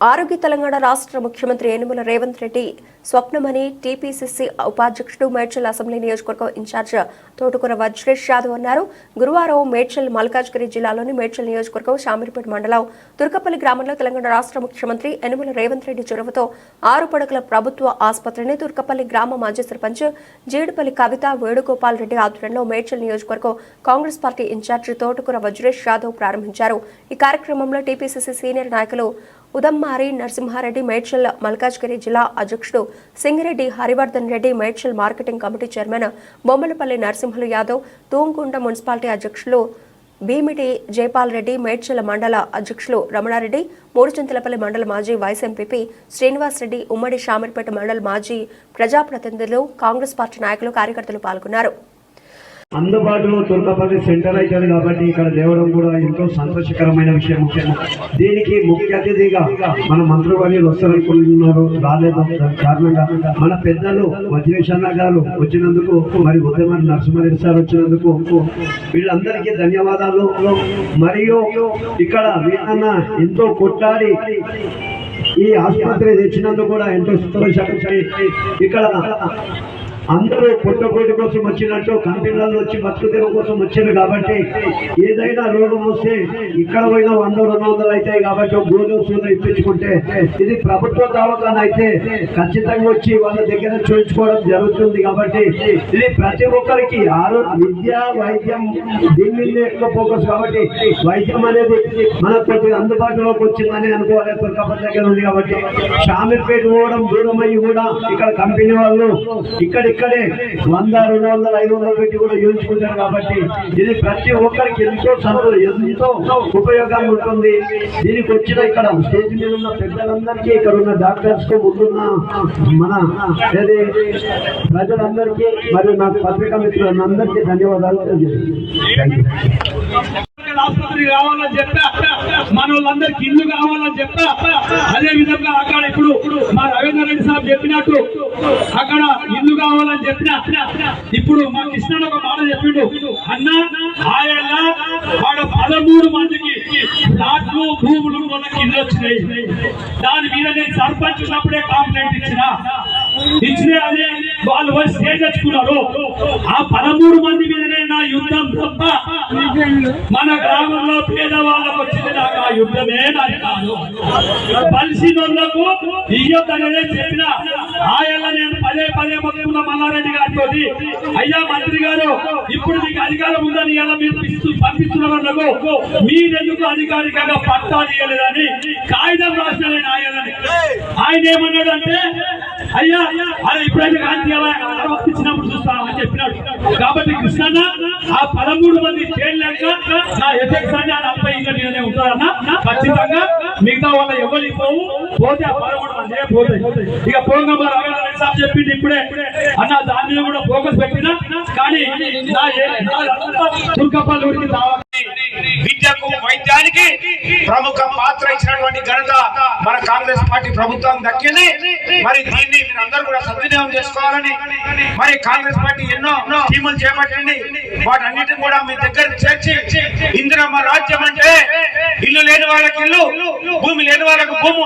ఆరోగ్య తెలంగాణ రాష్ట్ర ముఖ్యమంత్రి యనుమల రేవంత్ రెడ్డి స్వప్నమణి టీపీసీసీ ఉపాధ్యక్షుడు మేడ్చల్ అసెంబ్లీ నియోజకవర్గం ఇన్ఛార్జ్ తోటకూర వజ్రేష్ యాదవ్ అన్నారు. గురువారం మేడ్చల్ మల్కాజ్గిరి జిల్లాలోని మేడ్చల్ నియోజకవర్గం శామీర్పేట మండలం దుర్గపల్లి గ్రామంలో తెలంగాణ రాష్ట్ర ముఖ్యమంత్రి యనుమల రేవంత్ రెడ్డి చొరవతో ఆరు పడకల ప్రభుత్వ ఆసుపత్రిని తుర్కపల్లి గ్రామ మాజీ సర్పంచ్ జీడిపల్లి కవిత వేణుగోపాల్ రెడ్డి ఆధ్వర్యంలో మేడ్చల్ నియోజకవర్గం కాంగ్రెస్ పార్టీ ఇన్ఛార్జ్ తోటకూర వజ్రేష్ యాదవ్ ప్రారంభించారు. ఈ కార్యక్రమంలో టీపీసీసీ సీనియర్ నాయకులు ఉదమ్మారి నరసింహారెడ్డి మేడ్చల్ మల్కాజ్గిరి జిల్లా అధ్యక్షుడు Singireddy Harivardhan Reddy Medchal marketing committee chairman Bommalapalli Narasimhulu Yadav Thumkunta municipality అధ్యక్షులు భీమిటి జైపాల్ రెడ్డి మేడ్చల మండల అధ్యక్షులు రమణారెడ్డి మూడుచింతలపల్లి మండల మాజీ వైస్ ఎంపీపీ శ్రీనివాస్ రెడ్డి ఉమ్మడి షామిర్పేట మండల మాజీ ప్రజాప్రతినిధులు కాంగ్రెస్ పార్టీ నాయకులు కార్యకర్తలు పాల్గొన్నారు. అందుబాటులో తుర్కపల్లి సెంటర్ అవుతుంది కాబట్టి ఇక్కడ దేవడం కూడా ఎంతో సంతోషకరమైన విషయం. దీనికి ముఖ్య అతిథిగా మన మంత్రివర్యులు వస్తారనుకుంటున్నారు. రాలేదు? కారణంగా మన పెద్దలు వజ్రేషన్న గారు వచ్చినందుకు మరి ఉదయం నరసింహారెడ్డి సార్ వచ్చినందుకు వీళ్ళందరికీ ధన్యవాదాలు. మరియు ఇక్కడ వీళ్ళన్న ఎంతో కొట్లాడి ఈ ఆసుపత్రి తెచ్చినందుకు కూడా ఎంతో సంతోషం. ఇక్కడ అందరూ పుట్టకోటి కోసం వచ్చినట్టు కంపెనీలలో వచ్చి బతుకుతెర కోసం వచ్చారు కాబట్టి ఏదైనా రోగం వస్తే ఇక్కడ పోయినా వంద రెండు వందలు అవుతాయి కాబట్టి ఒక గోధుమ ఇప్పించుకుంటే ఇది ప్రభుత్వ దవాఖాన అయితే ఖచ్చితంగా వచ్చి వాళ్ళ దగ్గర చూపించుకోవడం జరుగుతుంది కాబట్టి ఇది ప్రతి ఒక్కరికి ఆరోగ్య విద్య వైద్యం దీని మీద ఎక్కువ ఫోకస్ కాబట్టి వైద్యం అనేది మనకు కొద్దిగా అందుబాటులోకి వచ్చిందని అనుకోవాలి తుర్కాపతి దగ్గర ఉంది కాబట్టి షామీర్పేట పోవడం దూరం అయ్యి కూడా ఇక్కడ కంపెనీ వాళ్ళు ఇక్కడే వంద రెండు వందల ఐదు వందలు పెట్టి కూడా యూజించుకుంటారు కాబట్టి ఇది ప్రతి ఒక్కరికి ఎంతో సంతో ఎంతో ఉపయోగంగా ఉంటుంది. దీనికి వచ్చిన ఇక్కడ స్టేజ్ మీద ఉన్న పెద్దలందరికీ ఇక్కడ ఉన్న డాక్టర్స్కు ముందున్న మన ప్రజలందరికీ మరియు నాకు పత్రికా మిత్రులందరికీ ధన్యవాదాలు తెలియజేస్తున్నాను. ఆసుపత్రి చెప్పా. మన వాళ్ళందరికి ఇల్లు కావాలని చెప్తా అదే విధంగా అక్కడ ఇప్పుడు మా రవీంద్ర రెడ్డి సాబ్ చెప్పినట్టు అక్కడ ఇల్లు కావాలని చెప్పిన ఇప్పుడు మా కృష్ణ ఒక మాట చెప్పిండు. అన్న ఆయన వాడు పదమూడు మందికి ఫ్లాట్లు భూములు వాళ్ళకి ఇల్లు వచ్చినాయి. దాని మీద నేను సర్పంచ్ ఉన్నప్పుడే కాంప్లైంట్ ఇచ్చిన. ఇచ్చిన అదే వాళ్ళు వచ్చి స్టేజ్ తెచ్చుకున్నారు. ఆ పదమూడు మంది మీదనే నా యుద్ధం తప్ప మన గ్రామంలో పేదవాళ్ళకు వచ్చింది యుద్ధమే నడిపాను కాదు. బలిసినోళ్ళకు ఇయ్యొద్దనే చెప్పిన ఆయన నేను పదే పదే మొత్తుకున్న మల్లారెడ్డి గారితో అయ్యా మంత్రి గారు ఇప్పుడు మీకు అధికారం ఉందని ఇలా మీరు ఇస్తూ పంపిస్తున్న వాళ్ళకు మీరెందుకు అధికారికంగా పట్టాలు ఇవ్వలేదని కాగితం రాసిన నేను ఆయన ఏమన్నాడంటే అయ్యా అలా ఇప్పుడైతే గాంధీ ఇచ్చినప్పుడు చూస్తామని చెప్పినాడు. కాబట్టి కృష్ణన్న ఆ పదమూడు మంది చేయలేక నా ఎఫెక్ట్స్ అన్ని ఆ నలభై ఇంకా నేనే ఉంటారన్న ఖచ్చితంగా మిగతా వాళ్ళ ఎవరికి పోవు పోతే ఆ పదమూడు మంది పోతాయి ఇక పోగా మరి సాబ్ చెప్పింది ఇప్పుడే. అన్న దాని మీద కూడా ఫోకస్ పెట్టినా. కానీ నా ఏ- ఊరికి దావా విద్యకు వైద్యానికి ప్రముఖ పాత్ర ఇచ్చినటువంటి ఘనత మన కాంగ్రెస్ పార్టీ ప్రభుత్వం దక్కింది. మరి దీన్ని మీరు అందరూ కూడా సద్వినియోగం చేసుకోవాలని మరి కాంగ్రెస్ పార్టీ ఎన్నో స్కీములు చేపట్టండి వాటన్నిటిని కూడా మీ దగ్గర చేర్చి ఇందిరమ్మ రాజ్యం అంటే ఇల్లు లేని వాళ్ళకి ఇల్లు భూమి లేని వాళ్ళకు భూము.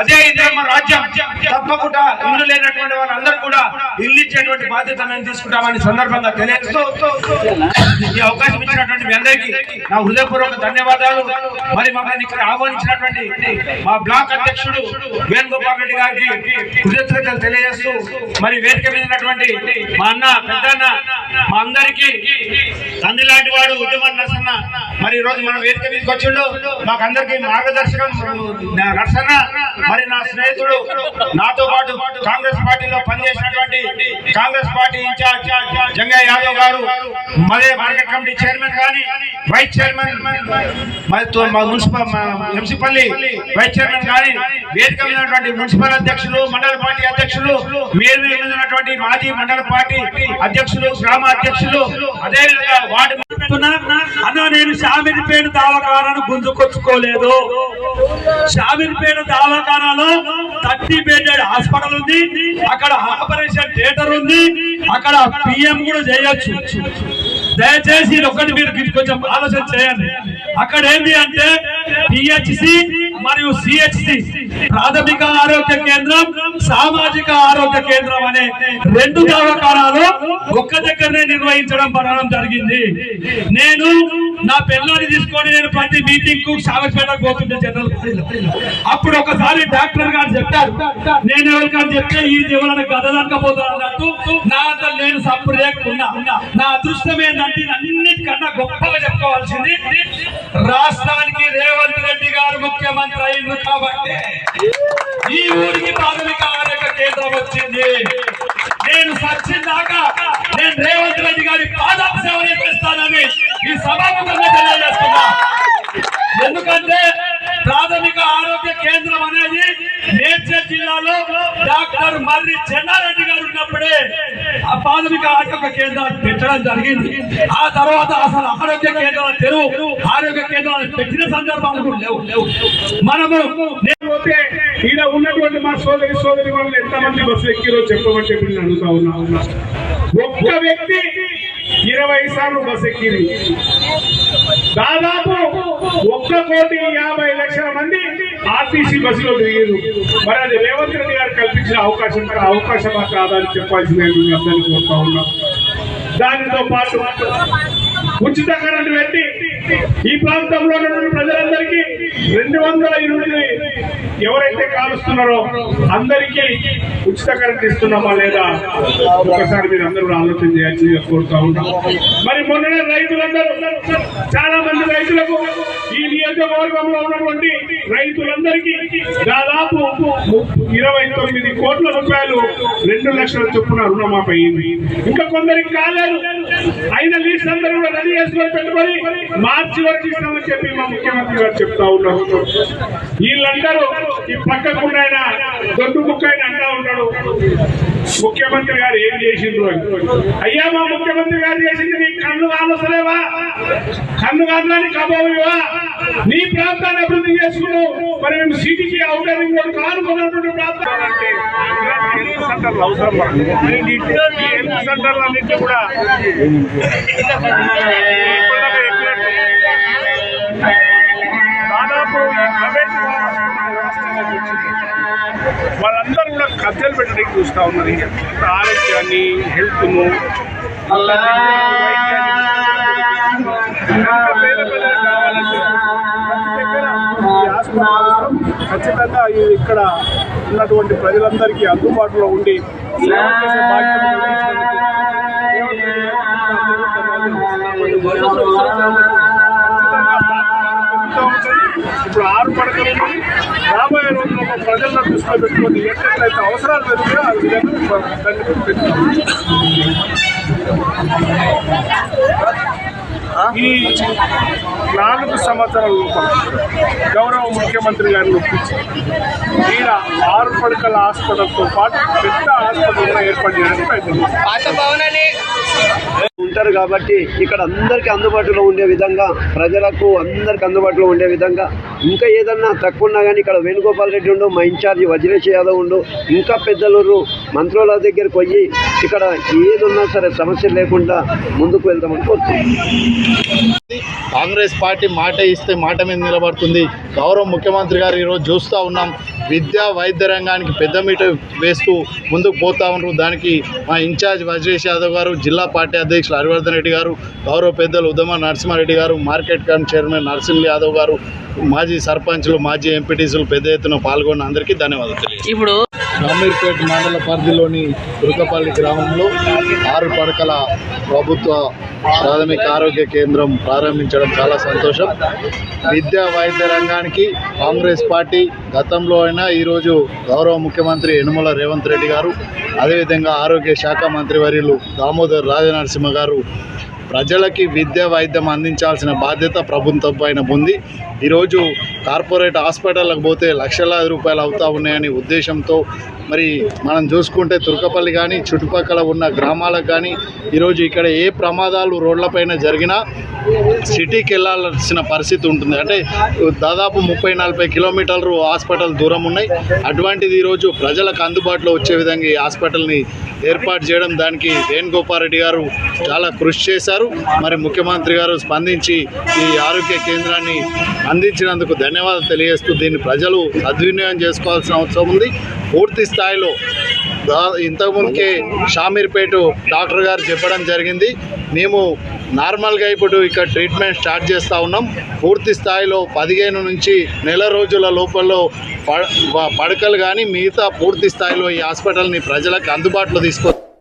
అదే ఇందిరమ్మ రాజ్యం. తప్పకుండా ఇల్లు లేనటువంటి వాళ్ళందరూ కూడా ఇల్లు ఇచ్చేటువంటి బాధ్యత మేము తీసుకుంటామని సందర్భంగా తెలియజేస్తూ ఈ అవకాశం ఇచ్చినటువంటి మీ అందరికీ నా హృదయపూర్వక ధన్యవాదాలు. మరి మమ్మల్ని ఇక్కడ ఆహ్వానించినటువంటి మా బ్లాక్ అధ్యక్షుడు వేణుగోపాల్ రెడ్డి గారికి కృతజ్ఞతలు తెలియజేస్తూ మరి వేదిక మీద ఉన్నటువంటి మా అన్న పెద్దన్న మా అందరికీ తండ్రి లాంటి వాడు ఉద్యమం నరసన్న మరి ఈ రోజు మనం వేదిక మీదకి వచ్చిండు. మాకు మార్గదర్శకం. నరసన్న మరి నా స్నేహితుడు నాతో పాటు కాంగ్రెస్ పార్టీలో పనిచేసినటువంటి కాంగ్రెస్ పార్టీ ఇన్ఛార్జ్ జంగయ్య యాదవ్ గారు మదే మార్కెట్ కమిటీ చైర్మన్ గాని వైస్ చైర్మన్ మరి మున్సిపల్ మా ఎంసీపల్లి వైస్ చైర్మన్ గాని వేదిక మీద ఉన్నటువంటి మున్సిపల్ అధ్యక్షులు మండల పార్టీ అధ్యక్షులు మీరు ఉన్నటువంటి మాజీ మండల పార్టీ అధ్యక్షులు గ్రామ అధ్యక్షులు అదేవిధంగా వార్డు అన్న నేను షామిరిపేట గుంజుకు షామిర్ షామిరిపేట దావాఖానాలో థర్టీ బెడెడ్ హాస్పిటల్ ఉంది. అక్కడ ఆపరేషన్ థియేటర్ ఉంది. అక్కడ పిఎం కూడా చేయొచ్చు. దయచేసి ఇది ఒక్కటి మీరు కొంచెం ఆలోచన చేయండి. అక్కడ ఏంటి అంటే పిహెచ్సి మరియు సిహెచ్సి ప్రాథమిక ఆరోగ్య కేంద్రం సామాజిక ఆరోగ్య కేంద్రం అనే రెండు దవాఖానాలు ఒక్క దగ్గరనే నిర్వహించడం పడడం జరిగింది. నేను నా పిల్లల్ని తీసుకొని నేను ప్రతి మీటింగ్కు సాగపేటకు పోతుండే జనరల్ అప్పుడు ఒకసారి డాక్టర్ గారు చెప్పారు నేను ఎవరికని చెప్తే ఈ దేవుళ్ళని గదలకపోతాను అన్నట్టు నా అంత నేను సంప్రదేకున్నా నా అదృష్టం ఏంటంటే అన్నిటికన్నా గొప్పగా చెప్పుకోవాల్సింది రాష్ట్రానికి రేవంత్ రెడ్డి గారు ముఖ్యమంత్రి అయింది కాబట్టి ఈ ఊరికి ప్రాథమిక ఆరోగ్య కేంద్రం వచ్చింది. నేను సచ్చిందాకా నేను రేవంత్ రెడ్డి గారి పాదాపు సేవ నేర్పిస్తానని ఈ సభాముఖంగా తెలియజేస్తున్నా. ఎందుకంటే ప్రాథమిక ఆరోగ్య కేంద్రం అనేది మర్రి చెన్నారెడ్డి గారు ఉన్నప్పుడే ఆ ప్రాథమిక ఆరోగ్య కేంద్రాలు పెట్టడం జరిగింది. ఆ తర్వాత అసలు ఆరోగ్య కేంద్రాలు తెరువు ఆరోగ్య కేంద్రాలు పెట్టిన సందర్భాలు కూడా లేవు. లేవు మనము పోతే ఈడ ఉన్నటువంటి మా సోదరి సోదరి వాళ్ళు ఎంతమంది బస్సు ఎక్కిరో చెప్పమని చెప్పి నేను అడుగుతా ఉన్నా. ఒక్క వ్యక్తి ఇరవై సార్లు బస్సు ఎక్కింది. దాదాపు ఒక్క కోటి యాభై లక్షల మంది ఆర్టీసీ బస్సులో తిరిగారు మరి అది రేవంత్ రెడ్డి గారు కల్పించిన అవకాశం అవకాశం కాదని చెప్పాల్సిందే మీ అందరినీ కోరుతా ఉన్నాం. దానితో పాటు ఉచిత కరెంటు పెట్టి ఈ ప్రాంతంలో ఉన్న ప్రజలందరికీ రెండు వందల ఇరవై ఎవరైతే కాలుస్తున్నారో అందరికీ ఉచిత కరెంట్ ఇస్తున్నామా లేదా? ఒకసారి మీరు అందరూ ఆలోచన చేయాల్సిందిగా కోరుతా ఉంటాం మరి మొన్న రైతులందరూ చాలా మంది రైతులకు ఈ నియోజకవర్గంలో ఉన్నటువంటి రైతులందరికీ దాదాపు ఇరవై తొమ్మిది కోట్ల రూపాయలు రెండు లక్షల చొప్పున రుణమాపై అయింది. ఇంకా కొందరికి కాలేదు. అయిన లీస్ అందరూ కూడా రెడీ చేసుకొని పెట్టుకొని మార్చి వరకు ఇస్తామని చెప్పి మా ముఖ్యమంత్రి గారు చెప్తా ఉన్నారు. వీళ్ళందరూ ఈ పక్కకుండా ఆయన దొడ్డు ముక్క ఆయన అంటా ఉంటాడు. ముఖ్యమంత్రి గారు ఏం చేసిండ్రు? అయ్యా మా ముఖ్యమంత్రి గారు చేసింది నీ కన్ను కానసలేవా కన్ను కాదని కాబోయేవా నీ ప్రాంతాన్ని అభివృద్ధి చేసుకున్నావు. మరి మేము సిటీకి అవుటర్ రింగ్ రోడ్ కానుకున్నటువంటి ప్రాంతాలు అంటే సెంటర్లు అవసరం హెల్త్ సెంటర్లు కూడా వాళ్ళందరూ కూడా కబ్జాలు పెట్టడానికి చూస్తా ఉన్నారు. ఆరోగ్యాన్ని హెల్త్ను ఖచ్చితంగా ఇక్కడ ఉన్నటువంటి ప్రజలందరికీ అందుబాటులో ఉండి సేవ చేసే బాధ్యత ఇప్పుడు ఆరు పడకలు రాబోయే రోజు ప్రజలను దృష్టిలో పెట్టుకొని ఎట్లయితే అవసరాలు పెరుగుతాయో ఆ విధంగా దాన్ని పెట్టుకోవాలి ఈ నాలుగు సంవత్సరాల లోపల గౌరవ ముఖ్యమంత్రి గారిని ఒప్పించి ఈడ ఆరు పడకల హాస్పిటల్తో పాటు పెద్ద హాస్పిటల్ కూడా ఏర్పాటు చేయడానికి ప్రయత్నం చేస్తాం. ఉంటారు కాబట్టి ఇక్కడ అందరికి అందుబాటులో ఉండే విధంగా ప్రజలకు అందరికి అందుబాటులో ఉండే విధంగా ఇంకా ఏదన్నా తక్కువ ఉన్నా కానీ ఇక్కడ వేణుగోపాల్ రెడ్డి ఉండు మా ఇన్ఛార్జి వజ్రేష్ యాదవ్ ఉండు ఇంకా పెద్దలు మంత్రుల దగ్గరికి పోయి ఇక్కడ ఏది ఉన్నా సరే సమస్య లేకుండా ముందుకు వెళ్దామని కోరుతున్నాం. కాంగ్రెస్ పార్టీ మాట ఇస్తే మాట మీద నిలబడుతుంది. గౌరవ ముఖ్యమంత్రి గారు ఈరోజు చూస్తూ ఉన్నాం. విద్యా వైద్య రంగానికి పెద్ద మీట వేస్తూ ముందుకు పోతా ఉన్నారు. దానికి మా ఇన్ఛార్జ్ వజ్రేష్ యాదవ్ గారు జిల్లా పార్టీ అధ్యక్షులు హరివర్ధన్ రెడ్డి గారు గౌరవ పెద్దలు ఉదమ నరసింహారెడ్డి గారు market committee chairman Narasimha Yadav గారు మాజీ సర్పంచ్లు మాజీ ఎంపీటీసీలు పెద్ద ఎత్తున పాల్గొన్న అందరికీ ధన్యవాదాలు ఇప్పుడు రామీర్పేట మండల పరిధిలోని తురకపల్లి గ్రామంలో ఆరు పడకల ప్రభుత్వ ప్రాథమిక ఆరోగ్య కేంద్రం ప్రారంభించడం చాలా సంతోషం. విద్యా వైద్య రంగానికి కాంగ్రెస్ పార్టీ గతంలో అయినా ఈరోజు గౌరవ ముఖ్యమంత్రి యనుమల రేవంత్ రెడ్డి గారు అదేవిధంగా ఆరోగ్య శాఖ మంత్రి వర్యులు దామోదర్ రాజనరసింహ గారు ప్రజలకి విద్య వైద్యం అందించాల్సిన బాధ్యత ప్రభుత్వం పైన ఉంది. ఈరోజు కార్పొరేట్ హాస్పిటల్కి పోతే లక్షలాది రూపాయలు అవుతా ఉన్నాయని ఉద్దేశంతో మరి మనం చూసుకుంటే తుర్కపల్లి కానీ చుట్టుపక్కల ఉన్న గ్రామాలకు కానీ ఈరోజు ఇక్కడ ఏ ప్రమాదాలు రోడ్లపైన జరిగినా సిటీకి వెళ్ళాల్సిన పరిస్థితి ఉంటుంది. అంటే దాదాపు ముప్పై నలభై కిలోమీటర్లు హాస్పిటల్ దూరం ఉన్నాయి. అటువంటిది ఈరోజు ప్రజలకు అందుబాటులో వచ్చే విధంగా ఈ హాస్పిటల్ని ఏర్పాటు చేయడం దానికి వేణుగోపాల్ రెడ్డి గారు చాలా కృషి చేశారు. చేశారు. మరి ముఖ్యమంత్రి గారు స్పందించి ఈ ఆరోగ్య కేంద్రాన్ని అందించినందుకు ధన్యవాదాలు తెలియజేస్తూ దీన్ని ప్రజలు సద్వినియోగం చేసుకోవాల్సిన అవసరం ఉంది. పూర్తి స్థాయిలో దా- ఇంతకుముందుకే షామీర్పేట డాక్టర్ గారు చెప్పడం జరిగింది. మేము నార్మల్గా ఇప్పుడు ఇక్కడ ట్రీట్మెంట్ స్టార్ట్ చేస్తూ ఉన్నాం. పూర్తి స్థాయిలో పదిహేను నుంచి నెల రోజుల లోపల్లో ప- పడకలు కానీ మిగతా పూర్తి స్థాయిలో ఈ హాస్పిటల్ని ప్రజలకు అందుబాటులో తీసుకొస్తాం